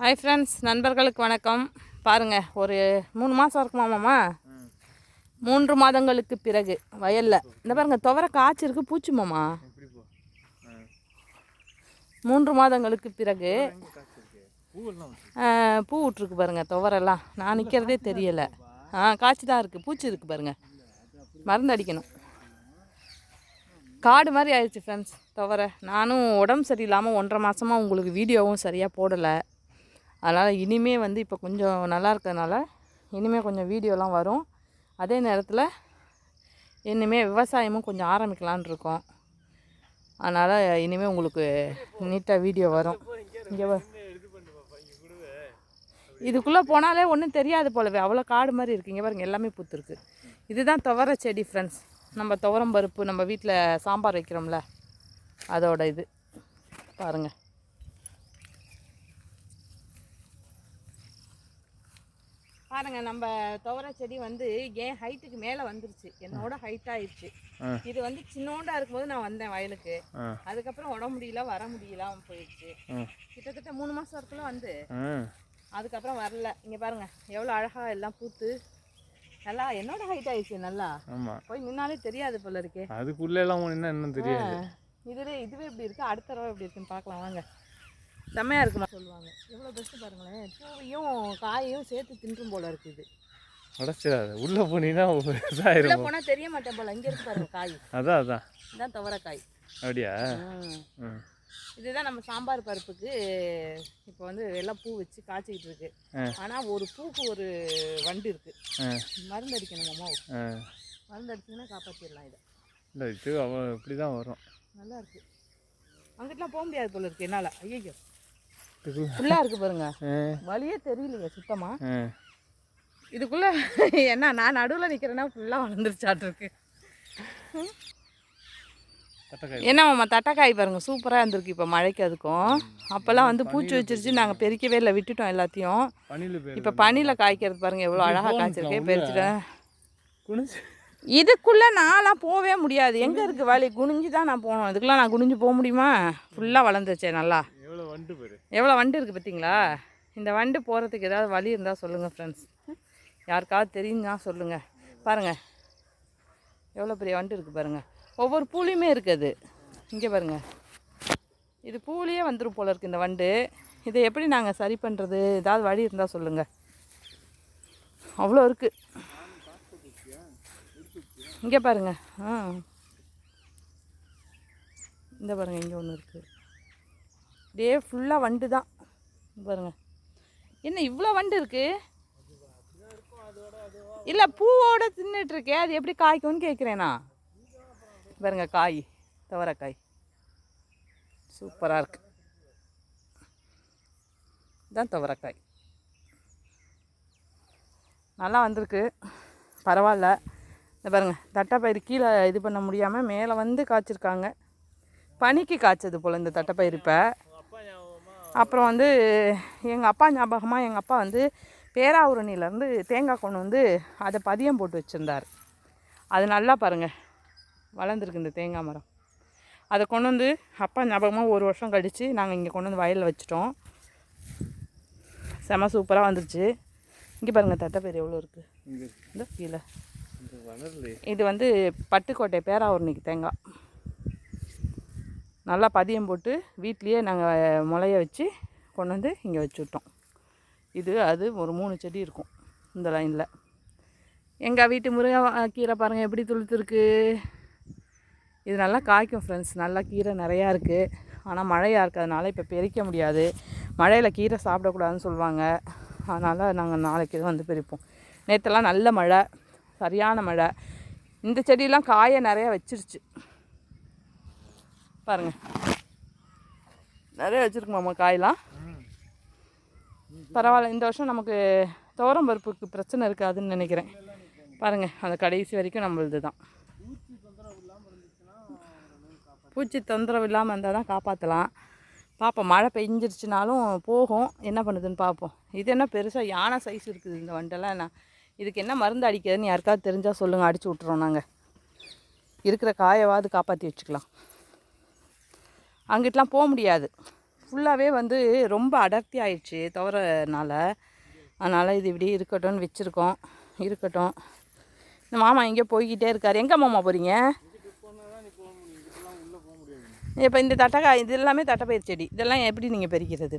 Hi friends நண்பர்களுக்கு வணக்கம். பாருங்கள் ஒரு மூணு மாதம் இருக்குமாமாம்மா மூன்று மாதங்களுக்கு பிறகு வயலில். இந்த பாருங்கள் துவர காய்ச்சிருக்கு பூச்சிமாமா மூன்று மாதங்களுக்கு பிறகு பூ விட்ருக்கு பாருங்கள் துவரெல்லாம். நான் நிற்கிறதே தெரியலை. ஆ காய்ச்சி தான் இருக்குது பூச்சி இருக்குது பாருங்கள் மருந்து அடிக்கணும். காடு மாதிரி ஆயிடுச்சு ஃப்ரெண்ட்ஸ் துவர. நானும் உடம்பு சரியில்லாமல் ஒன்றரை மாதமாக உங்களுக்கு வீடியோவும் சரியாக போடலை. அதனால் இனிமே வந்து இப்போ கொஞ்சம் நல்லா இருக்கிறதுனால இனிமேல் கொஞ்சம் வீடியோலாம் வரும். அதே நேரத்தில் இனிமேல் விவசாயமும் கொஞ்சம் ஆரம்பிக்கலான்னு இருக்கோம். அதனால் இனிமேல் உங்களுக்கு நீட்டாக வீடியோ வரும். இங்கே இதுக்குள்ளே போனாலே ஒன்றும் தெரியாது போலவே. அவ்வளோ காடு மாதிரி இருக்குது இங்கே பாருங்கள் எல்லாமே பூத்துருக்கு. இதுதான் துவர செடி ஃப்ரெண்ட்ஸ் நம்ம துவரம் பருப்பு நம்ம வீட்டில் சாம்பார் வைக்கிறோம்ல அதோட இது. பாருங்கள் பாருங்க நம்ம துவர செடி வந்து ஏன் ஹைட்டுக்கு மேலே வந்துருச்சு? என்னோட ஹைட் ஆயிடுச்சு. இது வந்து சின்னோண்டா இருக்கும்போது நான் வந்தேன் வயலுக்கு. அதுக்கப்புறம் உடம்பு முடியல வர முடியல போயிடுச்சு. கிட்டத்தட்ட மூணு மாசம் இருக்குள்ள வந்து அதுக்கப்புறம் வரல. இங்கே பாருங்க எவ்வளோ அழகா எல்லாம் பூத்து நல்லா என்னோட ஹைட் ஆயிடுச்சு நல்லா. போய் நின்னாலே தெரியாது போல இருக்கே. அதுக்குள்ளே எல்லாம் என்ன தெரியாது. இதுவே இதுவே இப்படி இருக்கு அடுத்த தடவை எப்படி இருக்குன்னு பார்க்கலாம். வாங்க. செம்மையா இருக்குமா சொல்லுவாங்க. எவ்வளோ பெஸ்ட்டு பாருங்களேன். பூவையும் காயையும் சேர்த்து தின்றும் போல இருக்குது இது. உடச்சிடாது உள்ளே போனீங்கன்னா இதாயிரும். போனா தெரிய மாட்டேன் போல. இங்க இருக்கு பாருங்க காய். அதான் அதான். இதுதான் துவரக்காய். அப்படியா? இதுதான் நம்ம சாம்பார் பருப்புக்கு இப்போ வந்து எல்லாம் பூ வச்சு காய்ச்சிக்கிட்டு இருக்கு. ஆ. ஆனா ஒரு பூக்கு ஒரு வண்டு இருக்கு. மருந்து அடிக்கணும் அம்மா. ஆ. மருந்து அடிச்சிங்கன்னா காப்பாற்றிடலாம் இதை. இல்லை இது அவ இப்படி தான் வரும். நல்லா இருக்கு. அங்கிட்டலாம் போக முடியாது போல இருக்கு என்னால். ஐயோ ஃபுல்லாக இருக்கு பாருங்க. வழியே தெரியலைங்க சுத்தமா. ஆ. இதுக்குள்ள என்ன நான் நடுவில் நிற்கிறேன்னா ஃபுல்லாக வளர்ந்துருச்சாட்டிருக்கு என்ன மாமா தட்டைக்காய் பாருங்க சூப்பராக இருந்திருக்கு இப்போ மழைக்கு அதுக்கும். அப்போல்லாம் வந்து பூச்சி வச்சிருச்சு நாங்கள் பெருக்கவே இல்லை விட்டுட்டோம் எல்லாத்தையும். இப்போ பனியில் காய்க்கிறது பாருங்க எவ்வளோ அழகாக காய்ச்சிருக்கேன் பெருச்சுட்டேன் இதுக்குள்ளே நான்லாம் போகவே முடியாது. எங்கே இருக்குது வழி குனிஞ்சு தான் நான் போகணும் இதுக்கெல்லாம் நான் குனிஞ்சு போக முடியுமா? ஃபுல்லாக வளர்ந்துருச்சே நல்லா. எவ்வளோ வண்டு எவ்வளோ வண்டு இருக்குது பார்த்தீங்களா? இந்த வண்டு போகிறதுக்கு ஏதாவது வழி இருந்தால் சொல்லுங்கள் ஃப்ரெண்ட்ஸ் யாருக்காவது தெரியுங்க சொல்லுங்கள் பாருங்கள் எவ்வளோ பெரிய வண்டு இருக்குது பாருங்கள் ஒவ்வொரு பூலையுமே இருக்குது இங்கே பாருங்கள் இது பூலேயே வந்துடும் போல இருக்குது இந்த வண்டு. இதை எப்படி நாங்கள் சரி பண்ணுறது ஏதாவது வழி இருந்தால் சொல்லுங்கள் அவ்வளோ இருக்குது இங்கே பாருங்க. ஆ. இந்த பாருங்க இங்கே ஒன்று இருக்குது அப்படியே ஃபுல்லாக வண்டு தான். பாருங்கள் பாருங்க. என்ன இவ்வளோ வண்டு இருக்குது இல்லை பூவோட தின்னுட்டுருக்கே அது எப்படி காய்க்கும்னு கேட்குறேனா பாருங்க காய் துவரக்காய். சூப்பராக இருக்கு. இதுதான் துவரக்காய். நல்லா வந்திருக்கு. பரவாயில்ல. இந்த பாருங்கள் தட்டைப்பயிறு கீழே இது பண்ண முடியாமல் மேலே வந்து காய்ச்சிருக்காங்க. பனிக்கு காய்ச்சது போல் இந்த தட்டைப்பயிறு இப்போ. அப்புறம் வந்து எங்கள் அப்பா ஞாபகமாக எங்கள் அப்பா வந்து பேராவூரணியிலேருந்து தேங்காய் கொண்டு வந்து அதை பதியம் போட்டு வச்சுருந்தார். அது நல்லா பாருங்கள் வளர்ந்துருக்கு இந்த தேங்காய் மரம். அதை கொண்டு வந்து அப்பா ஞாபகமாக ஒரு வருஷம் கழித்து நாங்கள் இங்கே கொண்டு வந்து வயலில் வச்சுட்டோம். செம சூப்பராக வந்துருச்சு. இங்கே பாருங்கள் தட்டைப்பயிறு எவ்வளோ இருக்குது இந்த கீழே. இது வந்து பட்டுக்கோட்டை பேராவூர்னிக்கு தேங்காய். நல்லா பதியம் போட்டு வீட்லேயே நாங்கள் முளைய வச்சு கொண்டு வந்து இங்கே வச்சு விட்டோம் இது அது ஒரு மூணு செடி இருக்கும் இந்த லைனில். எங்கள் வீட்டு முருங்கை கீரை பாருங்கள் எப்படி துளுத்துருக்கு. இது நல்லா காய்க்கும் ஃப்ரெண்ட்ஸ் நல்லா கீரை நிறையா இருக்குது ஆனால் மழையாக இருக்கிறதுனால இப்போ பெரிக்க முடியாது. மழையில் கீரை சாப்பிடக்கூடாதுன்னு சொல்லுவாங்க. அதனால் நாங்கள் நாளைக்கு வந்து பிரிப்போம். நேற்றுலாம் நல்ல மழை சரியான மழை. இந்த செடியெலாம் காயை நிறையா வச்சிருச்சு. பாருங்க. நிறைய வச்சுருக்கு காயெலாம் பரவாயில்ல இந்த வருஷம் நமக்கு துவரம் பருப்புக்கு பிரச்சனை இருக்காதுன்னு நினைக்கிறேன். பாருங்கள் அந்த கடைசி வரைக்கும் நம்மளது தான். பூச்சி தொந்தரவு இல்லாமல் இருந்தால் தான் காப்பாற்றலாம் பார்ப்போம் மழை பெஞ்சிருச்சுனாலும் போகும். என்ன பண்ணுதுன்னு பார்ப்போம் இது என்ன பெருசாக யானை சைஸ் இருக்குது இந்த வண்டெல்லாம் என்ன? இதுக்கு என்ன மருந்து அடிக்கிறதுன்னு யாருக்காவது தெரிஞ்சால் சொல்லுங்கள் அடிச்சு விட்றோம் நாங்கள் இருக்கிற காயவாவது காப்பாற்றி வச்சுக்கலாம். அங்கிட்டலாம் போக முடியாது. ஃபுல்லாகவே வந்து ரொம்ப அடர்த்தி ஆயிடுச்சு துவரனால அதனால் இது இப்படி இருக்கட்டும்னு வச்சுருக்கோம். இருக்கட்டும். இந்த மாமா எங்கேயோ போய்கிட்டே இருக்கார். எங்கே மாமா போகிறீங்க இப்போ இந்த தட்டக்கா இது எல்லாமே தட்டைப்பயிர் செடி. இதெல்லாம் எப்படி நீங்கள் பறிக்கிறது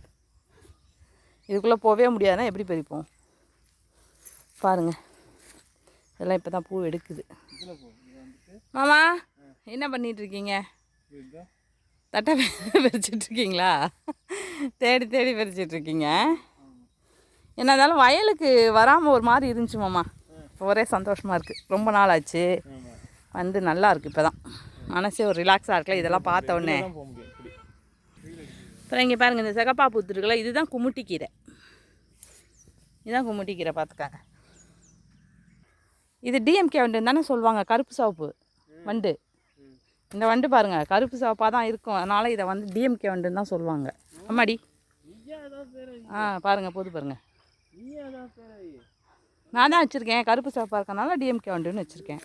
இதுக்குள்ளே போகவே முடியாதுன்னா எப்படி பறிப்போம் பாருங்கள் இதெல்லாம் இப்போ தான் பூ எடுக்குது. மாமா என்ன பண்ணிகிட்ருக்கீங்க தட்டை பறிச்சிட்ருக்கீங்களா தேடி தேடி பறிச்சிட்ருக்கீங்க என்ன இருந்தாலும் வயலுக்கு வராமல் ஒரு மாதிரி இருந்துச்சு மாமா. இப்போ ஒரே சந்தோஷமாக இருக்குது ரொம்ப நாள் ஆச்சு. வந்து நல்லா இருக்குது இப்போ தான் மனசே ஒரு ரிலாக்ஸாக இருக்குல்ல இதெல்லாம் பார்த்த உடனே. அப்புறம் இங்கே பாருங்கள் இந்த சிகப்பா பூத்து இதுதான் குமுட்டி கீரை. இதுதான் குமுட்டி கீரை பார்த்துக்காங்க. இது டிஎம்கே வண்டு தானே சொல்லுவாங்க. கருப்பு சோப்பு வண்டு. இந்த வண்டு பாருங்கள் கருப்பு சிவப்பாக தான் இருக்கும். அதனால் இதை வந்து டிஎம்கே வண்டுன்னு தான் சொல்லுவாங்க. அம்மாடி. ஆ பாருங்கள் போது பாருங்கள் நான் தான் வச்சுருக்கேன். கருப்பு சிவப்பாக இருக்கனால டிஎம்கே வண்டுன்னு வச்சுருக்கேன்.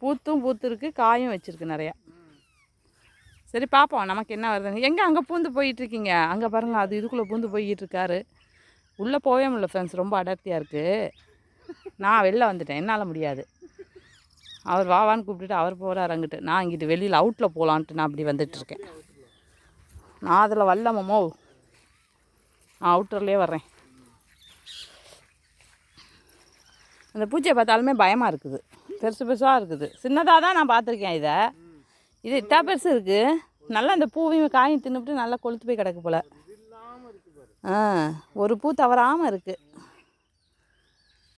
பூத்தும் பூத்துருக்கு காயும் வச்சுருக்கு நிறையா. சரி பார்ப்போம் நமக்கு என்ன வருதுன்னு. எங்கே அங்கே பூந்து போயிட்டுருக்கீங்க? அங்கே பாருங்கள் அது இதுக்குள்ளே பூந்து போய்கிட்டு இருக்காரு உள்ளே போகவே முடியல ஃப்ரெண்ட்ஸ் ரொம்ப அடர்த்தியாக இருக்குது நான் வெளில வந்துட்டேன். என்னால் முடியாது. அவர் வாவான்னு கூப்பிட்டுட்டு அவர் போகிறார் அங்கிட்டு. நான் இங்கிட்டு வெளியில் அவுட்டில் போகலான்ட்டு நான் அப்படி வந்துட்டுருக்கேன். நான் அதில் வரலமோ நான் அவுட்டர்லேயே வர்றேன். அந்த பூச்சியை பார்த்தாலுமே பயமாக இருக்குது. பெருசு பெருசாக இருக்குது. சின்னதாக தான் நான் பார்த்துருக்கேன் இதை. இது இட்டா பெருசு இருக்குது நல்லா அந்த பூவையும் காயும் தின்னுபிட்டு நல்லா கொளுத்து போய் கிடக்கு போல். ஆ ஒரு பூ தவறாமல் இருக்குது